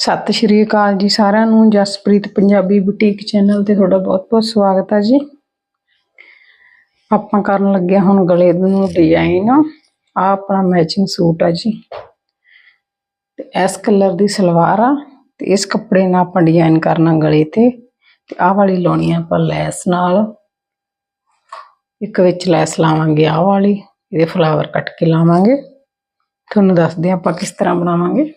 ਸਤਿ ਸ਼੍ਰੀ ਅਕਾਲ ਜੀ ਸਾਰਿਆਂ ਨੂੰ, ਜਸਪ੍ਰੀਤ ਪੰਜਾਬੀ ਬੁਟੀਕ ਚੈਨਲ ਤੇ ਤੁਹਾਡਾ ਬਹੁਤ-ਬਹੁਤ ਸਵਾਗਤ ਹੈ ਜੀ। ਆਪਾਂ ਕਰਨ ਲੱਗੇ ਹਾਂ ਹੁਣ ਗਲੇ ਨੂੰ ਡਿਜ਼ਾਈਨ ਆ ਆਪਣਾ ਮੈਚਿੰਗ ਸੂਟ ਆ ਜੀ। ਤੇ ਇਸ ਕਲਰ ਦੀ ਸਲਵਾਰ ਆ ਤੇ ਇਸ ਕੱਪੜੇ ਨਾਲ ਆਪਾਂ ਡਿਜ਼ਾਈਨ ਕਰਨਾ ਗਲੇ ਤੇ। ਤੇ ਆਹ ਵਾਲੀ ਲਾਉਣੀ ਆ ਆਪਾਂ ਲੈਸ ਨਾਲ। ਇੱਕ ਵਿੱਚ ਲੈਸ ਲਾਵਾਂਗੇ ਆਹ ਵਾਲੀ, ਇਹਦੇ ਫਲਾਵਰ ਕੱਟ ਕੇ ਲਾਵਾਂਗੇ। ਤੁਹਾਨੂੰ ਦੱਸਦੇ ਹਾਂ ਆਪਾਂ ਕਿਸ ਤਰ੍ਹਾਂ ਬਣਾਵਾਂਗੇ।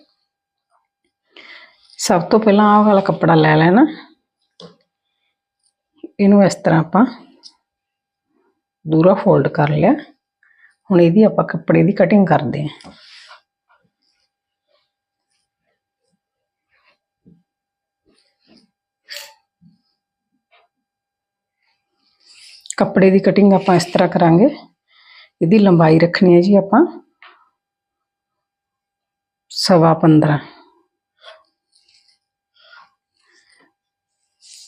ਸਭ ਤੋਂ ਪਹਿਲਾਂ ਆਹ ਵਾਲਾ ਕੱਪੜਾ ਲੈ ਲੈਣਾ। ਇਹਨੂੰ ਇਸ ਤਰ੍ਹਾਂ ਆਪਾਂ ਦੂਰਾ ਫੋਲਡ ਕਰ ਲਿਆ। ਹੁਣ ਇਹਦੀ ਆਪਾਂ ਕੱਪੜੇ ਦੀ ਕਟਿੰਗ ਕਰਦੇ ਹਾਂ। ਕੱਪੜੇ ਦੀ ਕਟਿੰਗ ਆਪਾਂ ਇਸ ਤਰ੍ਹਾਂ ਕਰਾਂਗੇ। ਇਹਦੀ ਲੰਬਾਈ ਰੱਖਣੀ ਹੈ ਜੀ ਆਪਾਂ ਸਵਾ 15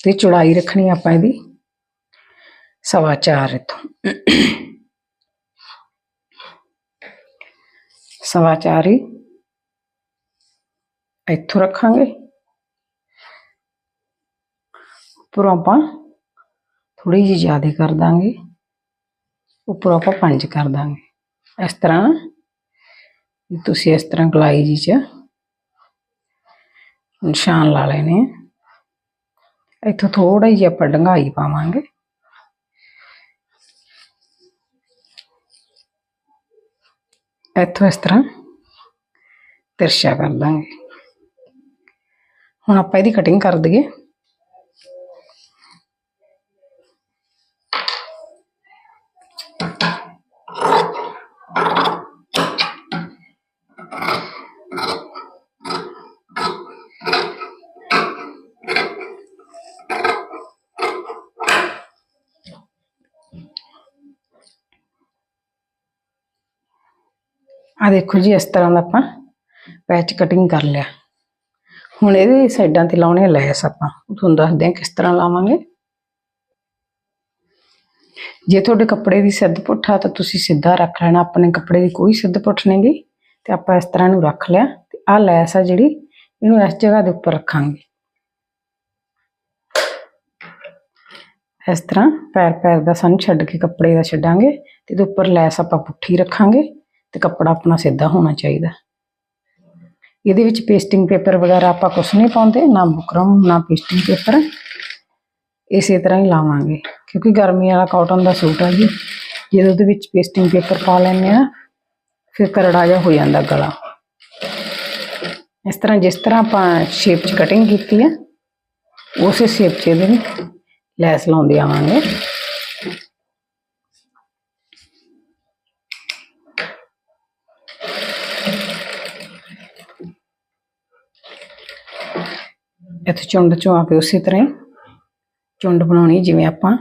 ਤੇ ਚੌੜਾਈ ਰੱਖਣੀ ਆਪਾਂ ਇਹਦੀ। ਸਵਾ 4 ਇਥੋਂ। ਸਵਾ 4 ਹੀ। ਇੱਥੋਂ ਰੱਖਾਂਗੇ। ਉੱਪਰੋਂ ਆਪਾਂ ਥੋੜੀ ਜਿਹੀ ਜ਼ਿਆਦਾ ਕਰ ਦਾਂਗੇ। ਉੱਪਰੋਂ ਆਪਾਂ 5 ਕਰ ਦਾਂਗੇ। ਇਸ ਤਰ੍ਹਾਂ ਤੁਸੀਂ ਇਸ ਤਰ੍ਹਾਂ ਗਲਾਈ ਜੀ ਚ ਨਿਸ਼ਾਨ ਲਾ ਲੈਣੇ ਇੱਥੋਂ ਥੋੜਾ ਜਿਹਾ ਆਪਾਂ ਡੰਗਾਈ ਪਾਵਾਂਗੇ। ਇੱਥੋਂ ਇਸ ਤਰ੍ਹਾਂ ਤਿਰਛਾ ਕਰ ਲਾਂਗੇ। ਹੁਣ ਆਪਾਂ ਇਹਦੀ ਕਟਿੰਗ ਕਰ ਦਈਏ। ਆ ਦੇਖੋ ਜੀ, ਇਸ ਤਰ੍ਹਾਂ ਦਾ ਆਪਾਂ ਪੈਚ ਕਟਿੰਗ ਕਰ ਲਿਆ। ਹੁਣ ਇਹਦੇ ਸਾਈਡਾਂ ਤੇ ਲਾਉਣੇ ਆ ਲੈਸ ਆਪਾਂ। ਉਹ ਤੁਹਾਨੂੰ ਦੱਸਦੇ ਹਾਂ ਕਿਸ ਤਰ੍ਹਾਂ ਲਾਵਾਂਗੇ। ਜੇ ਤੁਹਾਡੇ ਕੱਪੜੇ ਦੀ ਸਿੱਧ ਪੁੱਠਾ ਤਾਂ ਤੁਸੀਂ ਸਿੱਧਾ ਰੱਖ ਲੈਣਾ। ਆਪਣੇ ਕੱਪੜੇ ਦੀ ਕੋਈ ਸਿੱਧ ਪੁੱਠ ਨਹੀਂ ਨਹੀਂਗੀ ਤੇ ਆਪਾਂ ਇਸ ਤਰ੍ਹਾਂ ਨੂੰ ਰੱਖ ਲਿਆ। ਤੇ ਆਹ ਲੈਸ ਆ ਜਿਹੜੀ, ਇਹਨੂੰ ਇਸ ਜਗ੍ਹਾ ਦੇ ਉੱਪਰ ਰੱਖਾਂਗੇ। ਇਸ ਤਰ੍ਹਾਂ ਪੈਰ ਪੈਰ ਦਾ ਸਾਨੂੰ ਛੱਡ ਕੇ ਕੱਪੜੇ ਦਾ ਛੱਡਾਂਗੇ। ਤੇ ਇਹਦੇ ਉੱਪਰ ਲੈਸ ਆਪਾਂ ਪੁੱਠੀ ਰੱਖਾਂਗੇ। ਤੇ ਕੱਪੜਾ ਆਪਣਾ ਸਿੱਧਾ ਹੋਣਾ ਚਾਹੀਦਾ। ਇਹਦੇ ਵਿੱਚ ਪੇਸਟਿੰਗ ਪੇਪਰ ਵਗੈਰਾ ਆਪਾਂ ਕੁਝ ਨਹੀਂ ਪਾਉਂਦੇ, ਨਾ ਬੁਕਰਮ ਨਾ ਪੇਸਟਿੰਗ ਪੇਪਰ ਇਸੇ ਤਰ੍ਹਾਂ ਹੀ ਲਾਵਾਂਗੇ, ਕਿਉਂਕਿ ਗਰਮੀ ਵਾਲਾ ਕਾਟਨ ਦਾ ਸੂਟ ਆ ਜੀ। ਜਦੋਂ ਉਹਦੇ ਵਿੱਚ ਪੇਸਟਿੰਗ ਪੇਪਰ ਪਾ ਲੈਂਦੇ ਆ ਫਿਰ ਕਰੜਾ ਜਿਹਾ ਹੋ ਜਾਂਦਾ ਗਲਾ। ਇਸ ਤਰ੍ਹਾਂ ਜਿਸ ਤਰ੍ਹਾਂ ਆਪਾਂ ਸ਼ੇਪ 'ਚ ਕਟਿੰਗ ਕੀਤੀ ਹੈ, ਉਸੇ ਸ਼ੇਪ 'ਚ ਇਹਦੇ ਲੈਸ ਲਾਉਂਦੇ ਆਵਾਂਗੇ। ਇੱਥੇ ਚੁੰਡ ਚੋਂ ਆ ਕੇ ਉਸੇ ਤਰ੍ਹਾਂ ਹੀ। ਚੁੰਡ ਬਣਾਉਣੀ ਜਿਵੇਂ ਆਪਾਂ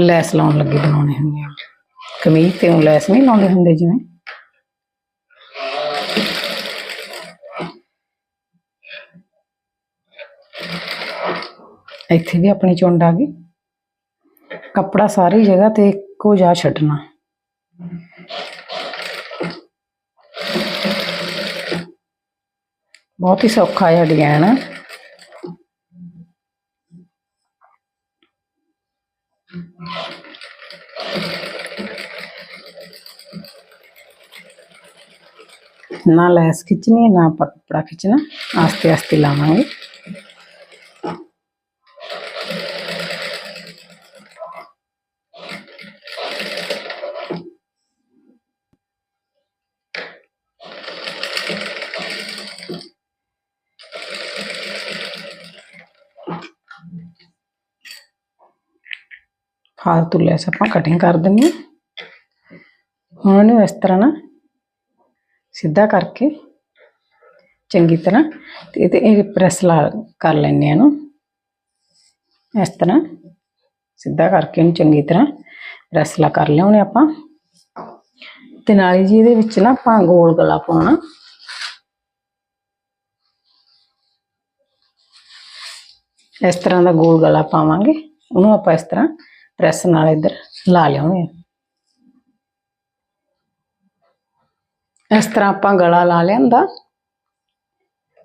ਲੈਸ ਲਾਉਣ ਲੱਗੇ ਬਣਾਉਣੇ ਹੁੰਦੇ ਆ। ਕਮੀਜ਼ ਤੇ ਉਹ ਲੈਸ ਨਹੀਂ ਲਾਉਂਦੇ ਹੁੰਦੇ ਜਿਵੇਂ। ਇੱਥੇ ਵੀ ਆਪਣੀ ਚੁੰਡ ਆ ਗਈ। ਕੱਪੜਾ ਸਾਰੀ ਜਗ੍ਹਾ ਤੇ ਇੱਕੋ ਜਿਹਾ ਛੱਡਣਾ। ਬਹੁਤ ਹੀ ਸੌਖਾ ਜਿਹਾ ਡਿਜ਼ਾਈਨ ਹੈ ਨਾ ਲੈਸ ਖਿੱਚਣੀ ਨਾ ਆਪਾਂ ਕੱਪੜਾ ਖਿੱਚਣਾ ਆਸਤੇ ਆਸਤੇ ਲਾਵਾਂਗੇ। ਫਾਲਤੂ ਲੈਸ ਆਪਾਂ ਕਟਿੰਗ ਕਰ ਦਿੰਦੇ ਹਾਂ। ਹੁਣ ਉਹਨੂੰ ਇਸ ਤਰ੍ਹਾਂ ਨਾ ਸਿੱਧਾ ਕਰਕੇ ਚੰਗੀ ਤਰ੍ਹਾਂ ਤੇ ਇਹਦੇ ਇਹ ਪ੍ਰੈਸ ਲਾ ਕਰ ਲੈਂਦੇ ਆ ਇਹਨੂੰ। ਇਸ ਤਰ੍ਹਾਂ ਸਿੱਧਾ ਕਰਕੇ ਇਹਨੂੰ ਚੰਗੀ ਤਰ੍ਹਾਂ ਪ੍ਰੈਸ ਲਾ ਕਰ ਲਿਆਉਣੇ ਆਪਾਂ। ਤੇ ਹੀ ਜੀ ਇਹਦੇ ਵਿੱਚ ਨਾ ਆਪਾਂ ਗੋਲ ਗਲਾ ਪਾਉਣਾ। ਇਸ ਤਰ੍ਹਾਂ ਦਾ ਗੋਲ ਗਲਾ ਪਾਵਾਂਗੇ। ਉਹਨੂੰ ਆਪਾਂ ਇਸ ਤਰ੍ਹਾਂ ਪ੍ਰੈਸ ਨਾਲ ਇੱਧਰ ਲਾ ਲਿਆਉਣੇ ਆ। ਇਸ ਤਰ੍ਹਾਂ ਆਪਾਂ ਗਲਾ ਲਾ ਲਿਆਂਦਾ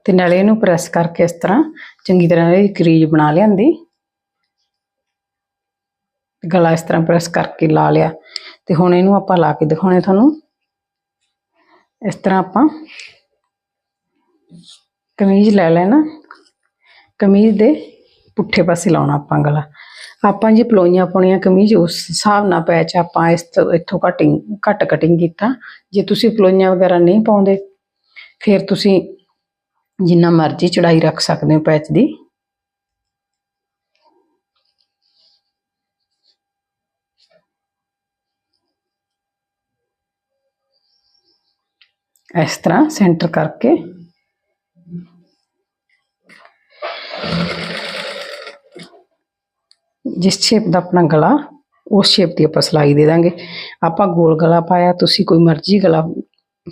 ਤੇ ਨਾਲੇ ਇਹਨੂੰ ਪ੍ਰੈਸ ਕਰਕੇ ਇਸ ਤਰ੍ਹਾਂ ਚੰਗੀ ਤਰ੍ਹਾਂ ਇਹਦੀ ਕਰੀਜ਼ ਬਣਾ ਲਿਆਂਦੀ। ਗਲਾ ਇਸ ਤਰ੍ਹਾਂ ਪ੍ਰੈਸ ਕਰਕੇ ਲਾ ਲਿਆ ਤੇ ਹੁਣ ਇਹਨੂੰ ਆਪਾਂ ਲਾ ਕੇ ਦਿਖਾਉਣੇ ਤੁਹਾਨੂੰ। ਇਸ ਤਰ੍ਹਾਂ ਆਪਾਂ ਕਮੀਜ਼ ਲੈ ਲੈਣਾ। ਕਮੀਜ਼ ਦੇ ਪੁੱਠੇ ਪਾਸੇ ਲਾਉਣਾ ਆਪਾਂ ਗਲਾ। ਆਪਾਂ ਜੇ ਪਲੋਈਆਂ ਪਾਉਣੀਆਂ ਕਮੀਜ਼ ਉਸ ਹਿਸਾਬ ਨਾਲ ਪੈਚ ਆਪਾਂ ਇਸ ਤੋਂ ਇੱਥੋਂ ਕਟਿੰਗ ਘੱਟ ਕਟਿੰਗ ਕੀਤਾ। ਜੇ ਤੁਸੀਂ ਪਲੋਈਆਂ ਵਗੈਰਾ ਨਹੀਂ ਪਾਉਂਦੇ, ਫਿਰ ਤੁਸੀਂ ਜਿੰਨਾ ਮਰਜ਼ੀ ਚੜਾਈ ਰੱਖ ਸਕਦੇ ਹੋ ਪੈਚ ਦੀ। ਇਸ ਤਰ੍ਹਾਂ ਸੈਂਟਰ ਕਰਕੇ। ਜਿਸ ਸ਼ੇਪ ਦਾ ਆਪਣਾ ਗਲਾ ਉਸ ਸ਼ੇਪ ਦੀ ਆਪਾਂ ਸਿਲਾਈ ਦੇ ਦਾਂਗੇ ਆਪਾਂ ਗੋਲ ਗਲਾ ਪਾਇਆ ਤੁਸੀਂ ਕੋਈ ਮਰਜ਼ੀ ਗਲਾ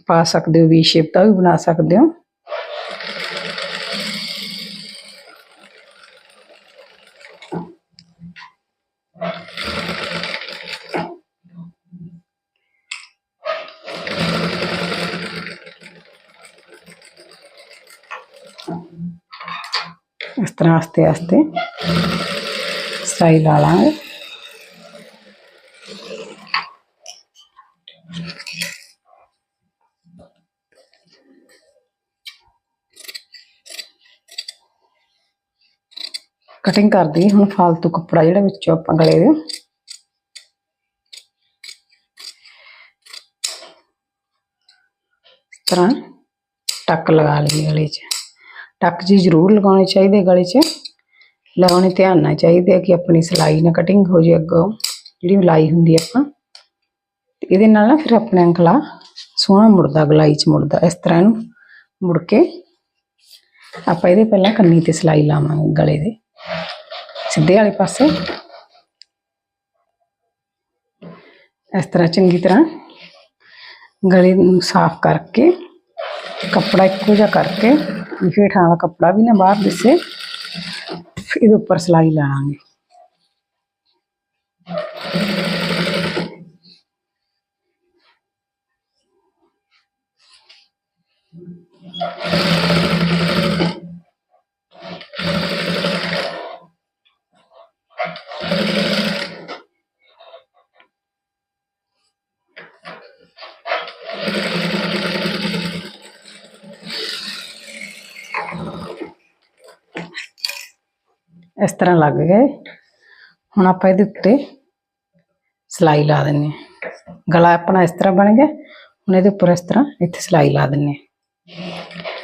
ਪਾ ਸਕਦੇ ਹੋ ਵੀ ਸ਼ੇਪ ਦਾ ਵੀ ਬਣਾ ਸਕਦੇ ਹੋ ਇਸ ਤਰ੍ਹਾਂ ਆਸਤੇ ਆਸਤੇ ਸਿਲਾਈ ਲਾ ਲਾਂਗੇ ਕਟਿੰਗ ਕਰਦੀ ਹੁਣ ਫਾਲਤੂ ਕੱਪੜਾ ਜਿਹੜਾ ਵਿੱਚੋਂ ਆਪਾਂ ਗਲੇ ਦੇ। ਤਰ੍ਹਾਂ ਟੱਕ ਲਗਾ ਲਈਏ ਗਲੇ 'ਚ। ਟੱਕ ਜੀ ਜ਼ਰੂਰ ਲਗਾਉਣੇ ਚਾਹੀਦੇ ਗਲੇ 'ਚ। ਲਗਾਉਣੇ ਧਿਆਨ ਨਾਲ ਚਾਹੀਦੇ ਕਿ ਆਪਣੀ ਸਿਲਾਈ ਨਾ ਕਟਿੰਗ ਹੋ ਜੇ ਅੱਗੋਂ, ਜਿਹੜੀ ਲਾਈ ਹੁੰਦੀ ਆਪਾਂ ਇਹਦੇ ਨਾਲ ਨਾ ਫਿਰ ਆਪਣਾ ਗਲਾ ਸੋਹਣਾ ਮੁੜਦਾ, ਗਲਾਈ 'ਚ ਮੁੜਦਾ, ਇਸ ਤਰ੍ਹਾਂ ਇਹਨੂੰ ਮੁੜ ਕੇ ਆਪਾਂ ਇਹਦੇ ਪਹਿਲਾਂ ਕੰਨੀ ਤੇ ਸਿਲਾਈ ਲਾਵਾਂਗੇ ਗਲੇ ਦੇ, ਸਿੱਧੇ ਵਾਲੇ ਪਾਸੇ। ਇਸ ਤਰ੍ਹਾਂ ਚੰਗੀ ਤਰ੍ਹਾਂ ਗਲੇ ਨੂੰ ਸਾਫ਼ ਕਰਕੇ, ਕੱਪੜਾ ਇੱਕੋ ਜਿਹਾ ਕਰਕੇ, ਵੀ ਹੇਠਾਂ ਵਾਲਾ ਕੱਪੜਾ ਵੀ ਨਾ ਬਾਹਰ ਦਿਸੇ। ਇਹਦੇ ਉੱਪਰ ਸਿਲਾਈ ਲਾਵਾਂਗੇ ਇਸ ਤਰ੍ਹਾਂ ਲੱਗ ਗਏ ਹੁਣ ਆਪਾਂ ਇਹਦੇ ਉੱਤੇ ਸਿਲਾਈ ਲਾ ਦਿੰਨੇ ਹਾਂ ਗਲਾ ਆਪਣਾ ਇਸ ਤਰ੍ਹਾਂ ਬਣ ਗਿਆ ਹੁਣ ਇਹਦੇ ਉੱਪਰ ਇਸ ਤਰ੍ਹਾਂ ਇੱਥੇ ਸਿਲਾਈ ਲਾ ਦਿੰਨੇ ਹਾਂ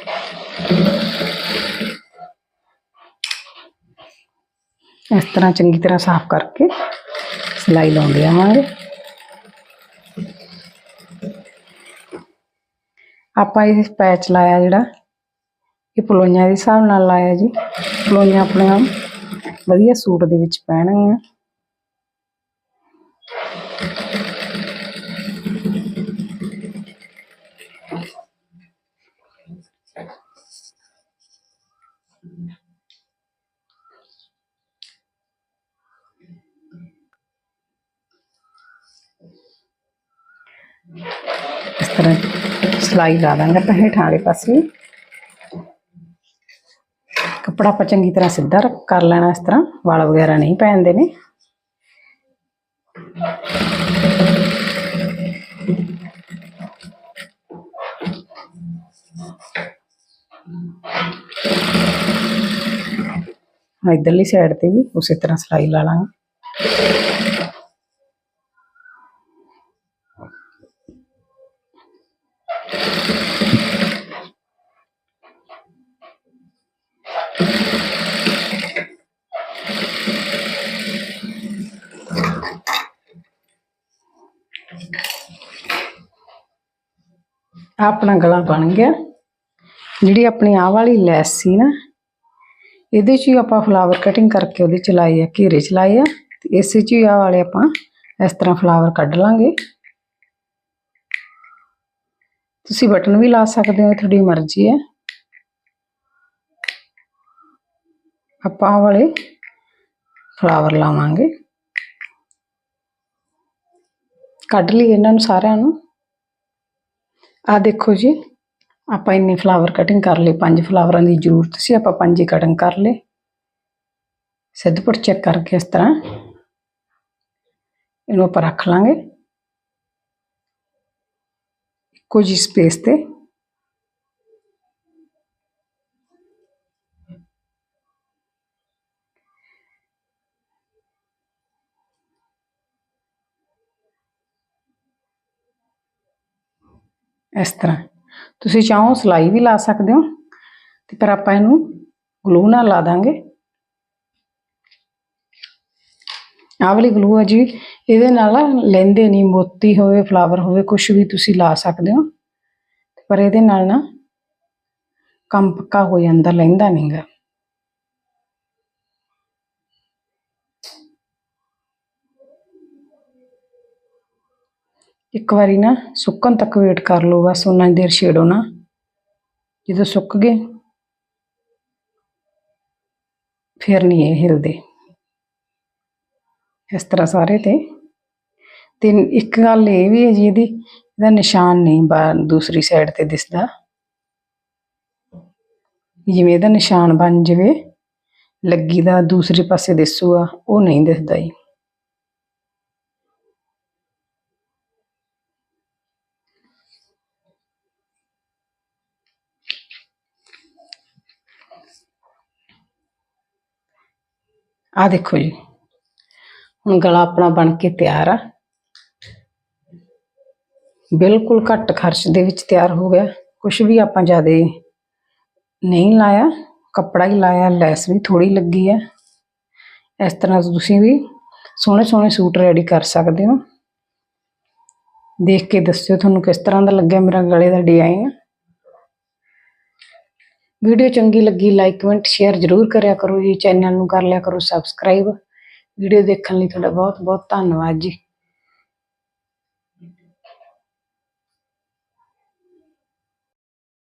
ਇਸ ਤਰ੍ਹਾਂ ਚੰਗੀ ਤਰ੍ਹਾਂ ਸਾਫ਼ ਕਰਕੇ ਸਿਲਾਈ ਲਾਉਂਦੇ ਆਵਾਂਗੇ ਆਪਾਂ ਇਹ ਪੈਚ ਲਾਇਆ ਜਿਹੜਾ ਇਹ ਪਲੋਈਆਂ ਦੇ ਹਿਸਾਬ ਨਾਲ ਲਾਇਆ ਜੀ ਪਲੋਈਆਂ ਆਪਣੀਆਂ ਵਧੀਆ ਸੂਟ ਦੇ ਵਿੱਚ ਪੈਣਗੀਆਂ ਇਸ ਤਰ੍ਹਾਂ ਸਿਲਾਈ ਲਾ ਦਾਂਗੇ ਆਪਾਂ ਹੇਠਾਂ ਵਾਲੇ ਪਾਸੇ ਵੀ। ਕੱਪੜਾ ਆਪਾਂ ਚੰਗੀ ਤਰ੍ਹਾਂ ਸਿੱਧਾ ਰੱਖ- ਕਰ ਲੈਣਾ ਇਸ ਤਰ੍ਹਾਂ, ਵਾਲ ਵਗੈਰਾ ਨਹੀਂ ਪੈਂਦੇ ਨੇ। ਹੁਣ ਇਧਰਲੀ ਸਾਈਡ ਤੇ ਵੀ ਉਸੇ ਤਰ੍ਹਾਂ ਸਿਲਾਈ ਲਾ ਲਾਂਗੇ। ਆਹ ਆਪਣਾ ਗਲਾ ਬਣ ਗਿਆ। ਜਿਹੜੀ ਆਪਣੀ ਆਹ ਵਾਲੀ ਲੈਸ ਸੀ ਨਾ, ਇਹਦੇ 'ਚ ਹੀ ਆਪਾਂ ਫਲਾਵਰ ਕਟਿੰਗ ਕਰਕੇ ਉਹਦੇ ਚ ਲਾਈ ਆ, ਘੇਰੇ ਚ ਆ, ਤੇ ਇਸੇ 'ਚ ਹੀ ਆਹ ਵਾਲੇ ਆਪਾਂ ਇਸ ਤਰ੍ਹਾਂ ਫਲਾਵਰ ਕੱਢ ਲਾਂਗੇ। ਤੁਸੀਂ ਬਟਨ ਵੀ ਲਾ ਸਕਦੇ ਹੋ ਤੁਹਾਡੀ ਮਰਜ਼ੀ ਹੈ। ਆਪਾਂ ਆਹ ਵਾਲੇ ਫਲਾਵਰ ਲਾਵਾਂਗੇ। ਕੱਢ ਲਈ ਇਹਨਾਂ ਨੂੰ ਸਾਰਿਆਂ ਨੂੰ। ਆ ਦੇਖੋ ਜੀ, ਆਪਾਂ ਇੰਨੀ ਫਲਾਵਰ ਕਟਿੰਗ ਕਰ ਲਈ, ਪੰਜ ਫਲਾਵਰਾਂ ਦੀ ਜ਼ਰੂਰਤ ਸੀ, ਆਪਾਂ ਪੰਜ ਹੀ ਕਟਿੰਗ ਕਰ ਲਈ ਸਿੱਧ ਚੈੱਕ ਕਰਕੇ ਇਸ ਤਰ੍ਹਾਂ ਇਹਨੂੰ ਆਪਾਂ ਰੱਖ ਲਾਂਗੇ। ਇੱਕੋ ਜਿਹੀ ਸਪੇਸ ਤੇ ਇਸ ਤਰ੍ਹਾਂ। ਤੁਸੀਂ ਚਾਹੋ ਸਲਾਈ ਵੀ ਲਾ ਸਕਦੇ ਹੋ, ਤੇ ਪਰ ਆਪਾਂ ਇਹਨੂੰ ਗਲੂ ਨਾਲ ਲਾ ਦਾਂਗੇ। ਆਹ ਵਾਲੀ ਗਲੂ ਹੈ ਜੀ, ਇਹਦੇ ਨਾਲ ਲੈਂਦੇ ਨਹੀਂ, ਮੋਤੀ ਹੋਵੇ, ਫਲਾਵਰ ਹੋਵੇ ਕੁਝ ਵੀ ਤੁਸੀਂ ਲਾ ਸਕਦੇ ਹੋ। ਪਰ ਇਹਦੇ ਨਾਲ ਨਾ ਕੰਮ ਪੱਕਾ ਹੋ ਜਾਂਦਾ, ਲੈਂਦਾ ਨਹੀਂਗਾ ਇੱਕ ਵਾਰੀ ਨਾ ਸੁੱਕਣ ਤੱਕ ਵੇਟ ਕਰ ਲਓ, ਬਸ ਉਹਨਾਂ ਦੇਰ ਛੇੜੋ ਨਾ। ਜਦੋਂ ਸੁੱਕ ਗਏ, ਫਿਰ ਨਹੀਂ ਇਹ ਹਿਲਦੇ। ਇਸ ਤਰ੍ਹਾਂ ਸਾਰੇ ਤੇ। ਤੇ ਇੱਕ ਗੱਲ ਇਹ ਵੀ ਹੈ ਜੀ, ਇਹਦੀ, ਇਹਦਾ ਨਿਸ਼ਾਨ ਨਹੀਂ ਬਾ- ਦੂਸਰੀ ਸਾਈਡ ਤੇ ਦਿਸਦਾ। ਜਿਵੇਂ ਇਹਦਾ ਨਿਸ਼ਾਨ ਬਣ ਜਾਵੇ, ਲੱਗੀ ਦਾ ਦੂਸਰੇ ਪਾਸੇ ਦਿਸੂਗਾ, ਉਹ ਨਹੀਂ ਦਿਸਦਾ ਜੀ। ਆ ਦੇਖੋ ਜੀ। ਹੁਣ ਗਲਾ ਆਪਣਾ ਬਣ ਕੇ ਤਿਆਰ ਆ। ਬਿਲਕੁਲ ਘੱਟ ਖਰਚ ਦੇ ਵਿੱਚ ਤਿਆਰ ਹੋ ਗਿਆ। ਕੁਝ ਵੀ ਆਪਾਂ ਜ਼ਿਆਦਾ ਨਹੀਂ ਲਾਇਆ। ਕੱਪੜਾ ਹੀ ਲਾਇਆ, ਲੈਸ ਵੀ ਥੋੜੀ ਲੱਗੀ ਹੈ ਇਸ ਤਰ੍ਹਾਂ ਤੁਸੀਂ ਵੀ ਸੋਹਣੇ ਸੋਹਣੇ ਸੂਟ ਰੈਡੀ ਕਰ ਸਕਦੇ ਹੋ। ਦੇਖ ਕੇ ਦੱਸਿਓ ਤੁਹਾਨੂੰ ਕਿਸ ਤਰ੍ਹਾਂ ਦਾ ਲੱਗਿਆ ਮੇਰਾ ਗਲੇ ਦਾ ਡਿਜ਼ਾਈਨ ਵੀਡੀਓ ਚੰਗੀ ਲੱਗੀ ਲਾਈਕ ਕਮੈਂਟ ਸ਼ੇਅਰ ਜ਼ਰੂਰ ਕਰਿਆ ਕਰੋ ਜੀ ਚੈਨਲ ਨੂੰ ਕਰ ਲਿਆ ਕਰੋ ਸਬਸਕ੍ਰਾਈਬ ਵੀਡੀਓ ਦੇਖਣ ਲਈ ਤੁਹਾਡਾ ਬਹੁਤ ਬਹੁਤ ਧੰਨਵਾਦ ਜੀ।